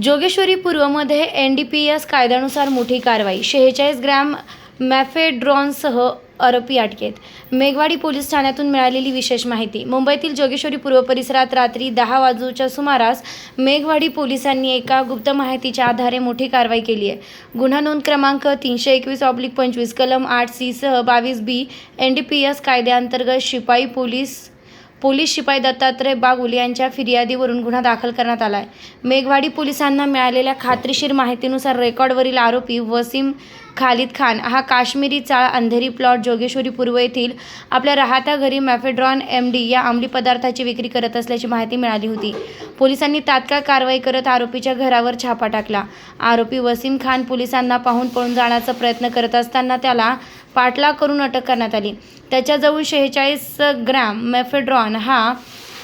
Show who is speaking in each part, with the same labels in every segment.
Speaker 1: जोगेश्वरी पूर्वमध्ये N D P S कायद्यानुसार मोठी कारवाई. शेहेचाळीस ग्रॅम मॅफेड्रॉनसह आरोपी अटकेत. मेघवाडी पोलीस ठाण्यातून मिळालेली विशेष माहिती. मुंबईतील जोगेश्वरी पूर्व परिसरात रात्री दहा वाजूच्या सुमारास मेघवाडी पोलिसांनी एका गुप्त माहितीच्या आधारे मोठी कारवाई केली आहे. गुन्हा नोंद क्रमांक तीनशे एकवीस ऑब्लिक पंचवीस कलम आठ सी सह बावीस B N D P S कायद्याअंतर्गत शिपाई पोलीस पोलीस शिपाई दत्तात्रय बागुल यांच्या फिर्यादीवरून गुन्हा दाखल करण्यात आला आहे मेघवाडी पोलिसांना मिळालेल्या खात्रीशीर माहितीनुसार रेकॉर्डवरील आरोपी वसीम खालिद खान. हा काश्मीरी चाळ अंधेरी प्लॉट जोगेश्वरी पूर्व येथील आपल्या राहत्या घरी मॅफेड्रॉन एम डी या अंमली पदार्थाची विक्री करत असल्याची माहिती मिळाली होती. पोलिसांनी तात्काळ कारवाई करत आरोपीच्या घरावर छापा टाकला. आरोपी वसीम खान पोलिसांना पाहून पळून जाण्याचा प्रयत्न करत असताना त्याला पाठलाग करून अटक करण्यात आली. त्याच्याजवळ शेहेचाळीस ग्रॅम मेफेड्रॉन हा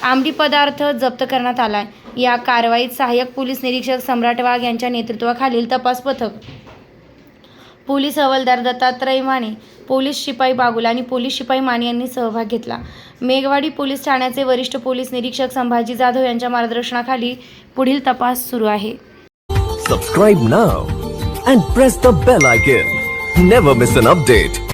Speaker 1: आंबडी पदार्थ जप्त करण्यात आला या कारवाईत सहाय्यक पोलीस निरीक्षक सम्राट वाघ यांच्या नेतृत्वाखालील तपास पथक पोलीस हवालदार दत्तात्रय माने पोलीस शिपाई बागुल आणि पोलीस शिपाई माने यांनी सहभाग घेतला. मेघवाडी पोलीस ठाण्याचे वरिष्ठ पोलीस निरीक्षक संभाजी जाधव यांच्या मार्गदर्शनाखाली पुढील तपास सुरू आहे.
Speaker 2: Subscribe now and press the bell icon never miss an update